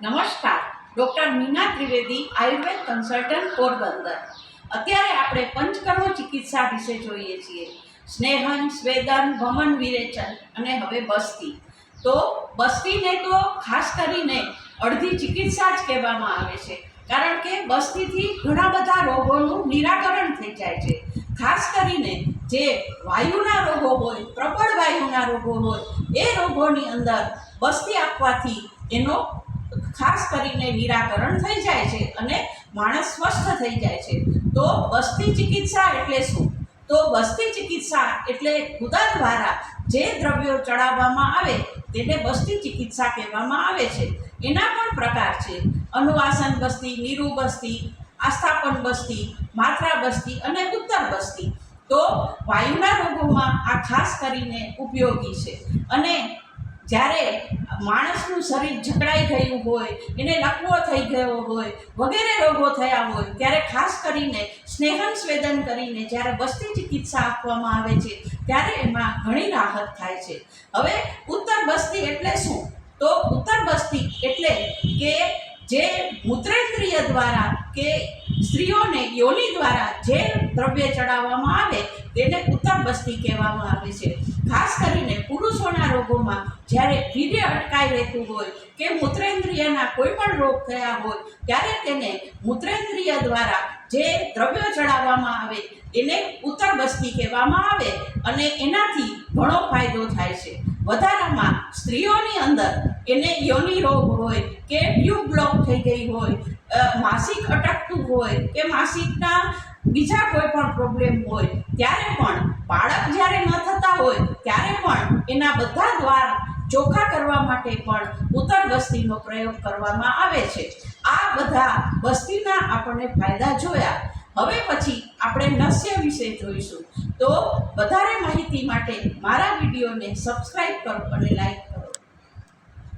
નમસ્કાર, doctor Meena Trivedi Ayurveda consultant Porbandar. અત્યારે આપણે પંચકર્મ ચિકિત્સા વિશે જોઈએ છીએ. સ્નેહન, સ્વેદન, ભમન, વિરેચન અને હવે બસ્તી. તો બસ્તીને તો ખાસ કરીને અડધી ચિકિત્સા જ કહેવામાં આવે છે, કારણ કે બસ્તીથી ઘણા બધા રોગોનું નિરાકરણ થઈ જાય છે. ખાસ કરીને જે વાયુના રોગો હોય, પ્રબળ વાયુના રોગો હોય, એ રોગોની અંદર બસ્તી આપવાથી એનો ખાસ કરીને નિરાકરણ થઈ જાય છે અને માણસ સ્વસ્થ થઈ જાય છે. તો બસ્તી ચિકિત્સા એટલે શું? તો બસ્તી ચિકિત્સા એટલે ખુદા દ્વારા જે દ્રવ્યો ચડાવવામાં આવે તેને બસ્તી ચિકિત્સા કહેવામાં આવે છે. એના પણ પ્રકાર છે. અનુવાસન બસ્તી નીરુ બસ્તી આસ્થાપન બસ્તી માત્રા બસ્તી અને ઉત્તર બસ્તી તો વાયુના રોગોમાં આ ખાસ કરીને ઉપયોગી છે. અને જ્યારે માણસનું શરીર જકડાઈ ગયું હોય, એને લકવો થઈ ગયો હોય, વગેરે રોગો થયા હોય, ત્યારે ખાસ કરીને સ્નેહન સ્વેદન કરીને જ્યારે બસ્તી ચિકિત્સા આપવામાં આવે છે, ત્યારે એમાં ઘણી રાહત થાય છે. હવે ઉત્તર બસ્તી એટલે શું? તો ઉત્તર બસ્તી એટલે કે જે મૂત્રેન્દ્રિય દ્વારા કે સ્ત્રીઓને યોનિ દ્વારા જે દ્રવ્ય ચડાવવામાં આવે, તેને ઉત્તર બસ્તી કહેવામાં આવે છે. ખાસ કરીને પુરુષોના રોગોમાં જ્યારે ધીરે અટકાઈ રહેતું હોય કે મૂત્રેન્દ્રિયના કોઈ પણ રોગ થયા હોય, ત્યારે તેને મૂત્રેન્દ્રિય દ્વારા જે દ્રવ્યો ચડાવવામાં આવે, એને ઉત્તર બસ્તી કહેવામાં આવે અને એનાથી ઘણો ફાયદો થાય છે. વધારામાં સ્ત્રીઓની અંદર એને યોનિ રોગ હોય કે ટ્યુબ બ્લોક થઈ ગઈ હોય માસિક અટકતું હોય કે માસિકના બીજા કોઈ પણ પ્રોબ્લેમ હોય, ત્યારે પણ બાળક જ્યારે ન થતા હોય ત્યારે પણ એના બધા દ્વાર ચોખ્ખા કરવા માટે પણ ઉત્તર વસ્તીનો પ્રયોગ કરવામાં આવે છે. આ બધા વસ્તીના આપણને ફાયદા જોયા. હવે પછી આપણે નસ્ય વિશે જોઈશું. તો વધારે માહિતી માટે મારા વિડીયોને સબસ્ક્રાઈબ કરો અને લાઈક કરો.